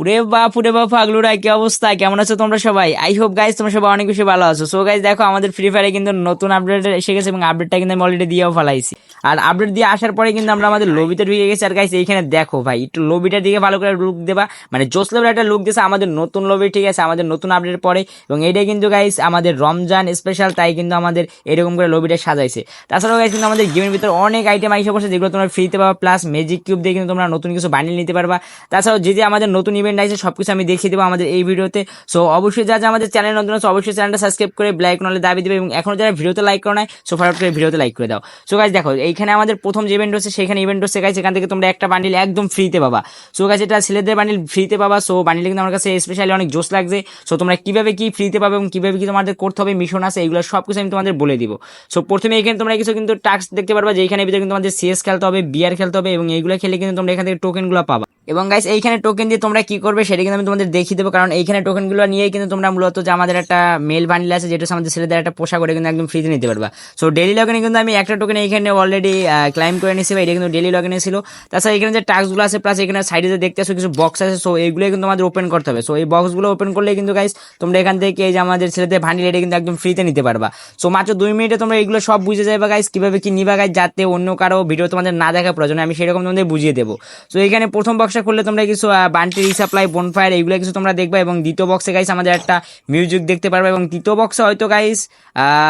উরে বাপ উরে বাপ পাগলুরা কি অবস্থা? কেমন আছো তোমরা সবাই? আই হোপ গাইজ তোমরা সবাই অনেক বেশি ভালো আছো। সো গাইজ দেখো, আমাদের ফ্রি ফায়ারে কিন্তু নতুন আপডেট এসে গেছে এবং আপডেটটা কিন্তু আমি অলরেডি দিয়েও ফেলাইছি। আর আপডেট দিয়ে আসার পরে কিন্তু আমরা আমাদের লবিতে ঢুকে গেছি। আর গাইজ এইখানে দেখো ভাই, একটু লবিটার দিকে ভালো করে লুক দেবা। মানে জোস লেভেল একটা লুক দিয়েছে আমাদের নতুন লবি ঠিক আছে? আমাদের নতুন আপডেট পরে। এবং এইটা কিন্তু গাইজ আমাদের রমজান স্পেশাল তাই কিন্তু আমাদের এরকম করে লবিটা সাজাইছে। তাছাড়াও গাইজ কিন্তু আমাদের গেমের ভিতরে অনেক আইটেম আইসে পড়ছে, যেগুলো তোমরা ফ্রিতে পাবা। প্লাস ম্যাজিক কিউব দিয়ে কিন্তু তোমরা নতুন কিছু বানিয়ে নিতে পারবা। তাছাড়াও, যে যে আমাদের নতুন ইভেন্ট আছে সব কিছু আমি দেখিয়ে দেবো আমাদের এই ভিডিওতে। সো অবশ্যই যা যা আমাদের চ্যানেল নতুন আছে, অবশ্যই চ্যানেলটা সাবস্ক্রাইব করে ব্লাইক নলে দাবি দেবে এবং এখনও যারা ভিডিওতে লাইক করো নাই সো ফটাফট করে ভিডিওতে লাইক করে দাও। সো গাইজ দেখো, এইখানে আমাদের প্রথম যে ইভেন্ট হচ্ছে, সেখানে ইভেন্ট হচ্ছে গাইজ সেখান থেকে তোমরা একটা বান্ডিল একদম ফ্রিতে পাবা। সো গাছ এটা ছেলেদের বান্ডিল ফ্রিতে পাবা। সো বান্ডিল কিন্তু আমার কাছে স্পেশালি অনেক জোস লাগছে। সো তোমরা কীভাবে কী ফ্রিতে পাবে এবং কীভাবে কি তোমাদের করতে হবে মিশন আছে এগুলো সব কিছু আমি তোমাদের বলে দিব। সো প্রথমে এখানে তোমরা কিছু কিন্তু টাস্ক দেখতে পারবা যে এখানে ভিতরে কিন্তু তোমাদের সিএস খেলতে হবে বিয়ার খেলতে হবে এবং এইগুলো খেলে কিন্তু তোমরা এখান থেকে টোকেনগুলো পাবা। এবং গাইস এইখানে টোকেন দিয়ে তোমরা কি করবে সেটা কিন্তু আমি তোমাদের দেখিয়ে দেবো। কারণ এইখানে টোকেনগুলো নিয়েই কিন্তু তোমরা মূলত যে আমাদের একটা মেল বান্ডিল আছে, যেটা আমাদের ছেলেদের একটা পোশাক করে কিন্তু একদম ফ্রিতে নিতে পারবা। সো ডেলি লগিনে কিন্তু আমি একটা টোকেন এইখানে অলরেডি ক্লাইম করে নিয়েছি বা এটা কিন্তু ডেলি লগিনে ছিল। তাছাড়া এখানে যে টাস্কগুলো আছে প্লাস এখানে সাইডে যে দেখতে আসো কিছু বক্স আছে সো এইগুলো কিন্তু আমাদের ওপেন করতে হবে। সো এই বক্সগুলো ওপেন করলে কিন্তু গাইস তোমরা এখান থেকে এই যে আমাদের ছেলেদের ভান্ডিল এটা কিন্তু একদম ফ্রিতে নিতে পারবা। সো মাত্র দুই মিনিটে তোমরা এগুলো সব বুঝে যাবে গাইস কীভাবে কি নিবা গাইস যাতে অন্য কারও ভিডিও তোমাদের না দেখা প্রয়োজন আমি সেরকম তোমাদের বুঝিয়ে দেবো। সো এখানে প্রথম বক্সটা খুললে তোমরা কিছু বান্টি রিসাপ্লাই বনফায়ার এইগুলো কিছু তোমরা দেখবা এবং দ্বিতীয় বক্সে গাইস আমাদের একটা মিউজিক দেখতে পারবে এবং তৃতীয় বক্সে হয়তো গাইস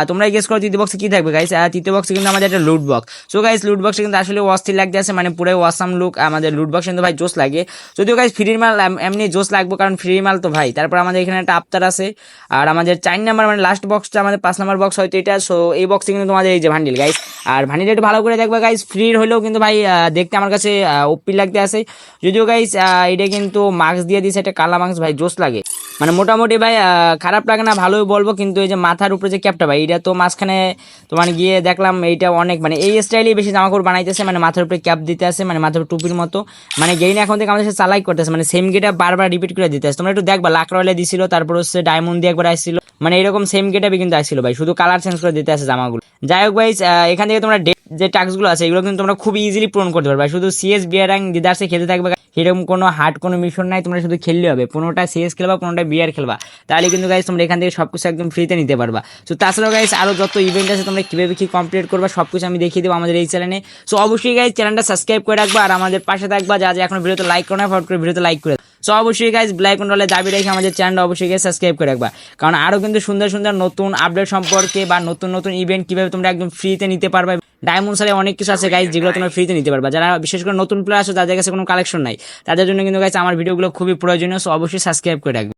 তোমরা গেস করো তৃতীয় বক্সে কি থাকবে গাইস তৃতীয় বক্সে কিন্তু আমাদের একটা লুট বক্স সো গাইস লুট বক্সে কিন্তু আসলে অস্থির লাগতে আছে মানে পুরো ওয়াসাম লুক আমাদের লুট বক্স কিন্তু ভাই জোস লাগে। যদিও গাইস ফ্রির মাল এমনি জোস লাগবে কারণ ফ্রি মাল তো ভাই। তারপর আমাদের এখানে একটা আফতার আছে, আর আমাদের চার নাম্বার মানে লাস্ট বক্সটা আমাদের পাঁচ নাম্বার বক্স হয়তো এটা সো এই বক্সে কিন্তু তোমাদের এই যে ভান্ডিল গাইস আর ভান্ডিল একটু ভালো করে দেখবে গাইস ফ্রির হলেও কিন্তু ভাই দেখতে আমার কাছে ওপি লাগতে আসে যদিও গাইস এটা কিন্তু মাস্ক দিয়ে দিয়েছে একটা কালা মাস্ক ভাই জোস লাগে। মানে মোটামুটি, ভাই খারাপ লাগে না, ভালোই বলব, কিন্তু এই যে মাথার উপরে যে ক্যাপটা ভাই, এটা তো মাঝখানে তোমার গিয়ে দেখলাম, এইটা অনেক মানে এই স্টাইলেই বেশি জামা কাপড় বানাইতেছে মানে মাথার উপরে ক্যাপ দিতে আছে মানে মাথার টুপির মতো। মানে গেইন এখন থেকে আমাদের সাথে চালাই করতেছে মানে সেম গেটা বারবার রিপিট করে দিতে আছে তোমরা একটু দেখবা লাখ রয়্যালে দিছিল, তারপর হচ্ছে ডায়মন্ড দিয়ে একবার আসছিল। মানে এরকম সেম গেটাপই কিন্তু আসছিল ভাই। শুধু কালার চেঞ্জ করে দিতে আছে জামাগুলো। যাই হোক ভাই এখান থেকে তোমরা ডে- যে টাস্কগুলো আছে, এগুলো কিন্তু তোমরা খুব ইজিলি পূরণ করতে পারবে। শুধু সিএস বিয়ার র্যাঙ্ক দিদার্সে খেলতে থাকবে। সেরকম কোনো হার্ড কোনো মিশন নাই, তোমরা শুধু খেললে হবে। পনেরোটা সিএস খেলবা পনেরোটা বিয়ার খেলবা। তাহলে কিন্তু গাইস তোমরা এখান থেকে সব কিছু একদম ফ্রিতে নিতে পারবা। তো তাছাড়াও গাইস আরও যত ইভেন্ট আছে তোমরা কীভাবে কী কমপ্লিট করবা সব কিছু আমি দেখিয়ে দেবো আমাদের এই চ্যানেলে সো অবশ্যই গাইস চ্যানেলটা সাবস্ক্রাইব করে রাখবা আর আমাদের পাশে থাকবা। যা যা এখন ভিডিওতে লাইক করো না, ফট করে ভিডিওতে লাইক করে সো অবশ্যই গাইজ ব্ল্যাক অ্যান্ড কন্ট্রোলে দাবি রেখে আমাদের চ্যানেল অবশ্যই গিয়ে সাবস্ক্রাইব করে রাখবা। কারণ আরও কিন্তু সুন্দর সুন্দর নতুন আপডেট সম্পর্কে বা নতুন নতুন ইভেন্ট কীভাবে তোমরা একদম ফ্রিতে নিতে পারবে ডায়মন্ড সালে অনেক কিছু আছে গাইজ যেগুলো তোমরা ফ্রিতে নিতে পারবা। যারা বিশেষ করে নতুন প্লেয়ার আছে তাদের কাছে কোনো কালেকশন নাই। তাদের জন্য কিন্তু গাইজ আমার ভিডিওগুলো খুবই প্রয়োজনীয় সো অবশ্যই সাবস্ক্রাইব করে রাখবে।